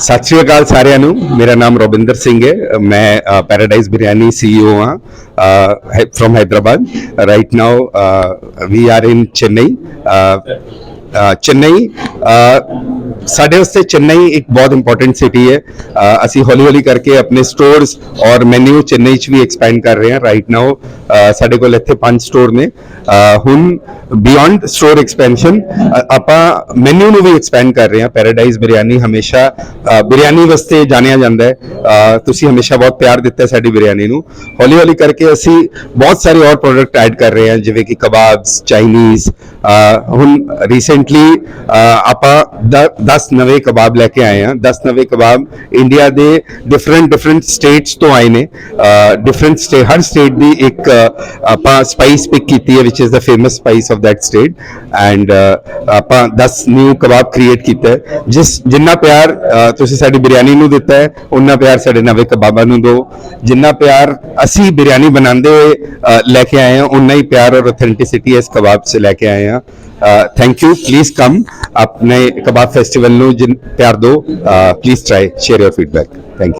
ਸਤਿ ਸ਼੍ਰੀ ਅਕਾਲ ਸਾਰਿਆਂ ਨੂੰ। ਮੇਰਾ ਨਾਮ ਰੋਬਿੰਦਰ ਸਿੰਘ ਹੈ। ਮੈਂ ਪੈਰਾਡਾਈਜ਼ ਬਿਰਿਆਨੀ ਸੀਈਓ ਹਾਂ from Hyderabad right now we are in Chennai Chennai ਸਾਡੇ ਵਾਸਤੇ ਚੇਨਈ ਇੱਕ ਬਹੁਤ ਇੰਪੋਰਟੈਂਟ ਸਿਟੀ ਹੈ। ਅਸੀਂ ਹੌਲੀ ਹੌਲੀ ਕਰਕੇ ਆਪਣੇ ਸਟੋਰਸ ਔਰ ਮੈਨੂ ਚੇਨਈ ਚ ਵੀ ਐਕਸਪੈਂਡ ਕਰ ਰਹੇ ਹਾਂ ਰਾਈਟ ਨਾਓ ਸਾਡੇ ਕੋਲ ਇੱਥੇ ਪੰਜ ਸਟੋਰ ਨੇ। ਹੁਣ ਬਿਯੋਂਡ ਸਟੋਰ ਐਕਸਪੈਂਸ਼ਨ ਆਪਾਂ ਮੈਨੂ ਨੂੰ ਵੀ ਐਕਸਪੈਂਡ ਕਰ ਰਹੇ ਹਾਂ। ਪੈਰਾਡਾਈਜ਼ ਬਿਰਿਆਨੀ ਹਮੇਸ਼ਾ ਬਿਰਿਆਨੀ ਵਾਸਤੇ ਜਾਣਿਆ ਜਾਂਦਾ ਹੈ। ਤੁਸੀਂ ਹਮੇਸ਼ਾ ਬਹੁਤ ਪਿਆਰ ਦਿੱਤਾ ਸਾਡੀ ਬਿਰਿਆਨੀ ਨੂੰ। ਹੌਲੀ ਹੌਲੀ ਕਰਕੇ ਅਸੀਂ ਬਹੁਤ ਸਾਰੇ ਹੋਰ ਪ੍ਰੋਡਕਟ ਐਡ ਕਰ ਰਹੇ ਹਾਂ, ਜਿਵੇਂ ਕਿ ਕਬਾਬਸ ਚਾਈਨੀਜ਼ ਹੁਣ ਰੀਸੈਂਟਲੀ ਆਪਾਂ 10 ਨਵੇਂ ਕਬਾਬ ਲੈ ਕੇ ਆਏ ਹਾਂ। 10 ਨਵੇਂ ਕਬਾਬ ਇੰਡੀਆ ਦੇ ਡਿਫਰੈਂਟ ਡਿਫਰੈਂਟ ਸਟੇਟਸ ਤੋਂ ਆਏ ਨੇ। ਡਿਫਰੈਂਟ ਸਟੇ ਹਰ ਸਟੇਟ ਦੀ ਇੱਕ ਆਪਾਂ ਸਪਾਈਸ ਪਿਕ ਕੀਤੀ ਹੈ ਵਿਚ is the famous spice of that state and ਆਪਾਂ 10 ਨਿਊ ਕਬਾਬ ਕ੍ਰੀਏਟ ਕੀਤਾ ਜਿਸ, ਜਿੰਨਾ ਪਿਆਰ ਤੁਸੀਂ ਸਾਡੀ ਬਿਰਿਆਨੀ ਨੂੰ ਦਿੱਤਾ ਹੈ ਉਨਾ ਪਿਆਰ ਸਾਡੇ ਨਵੇਂ ਕਬਾਬਾਂ ਨੂੰ ਦਿਓ। ਜਿੰਨਾ ਪਿਆਰ ਅਸੀਂ ਬਿਰਿਆਨੀ ਬਣਾਉਂਦੇ ਹੋਏ ਲੈ ਕੇ ਆਏ ਹਾਂ ਉਨਾ ਹੀ ਪਿਆਰ ਔਰ ਅਥੈਂਟਿਸਿਟੀ ਇਸ ਕਬਾਬ ਸੇ ਲੈ ਕੇ ਆਏ ਹਾਂ। ਥੈਂਕ ਯੂ ਪਲੀਜ਼ ਕਮ ਆਪਣੇ ਕਬਾਬ ਫੈਸਟੀਵਲ ਨੂੰ ਜਿਨ, ਪਿਆਰ ਦਿਓ. Please try share your feedback thank you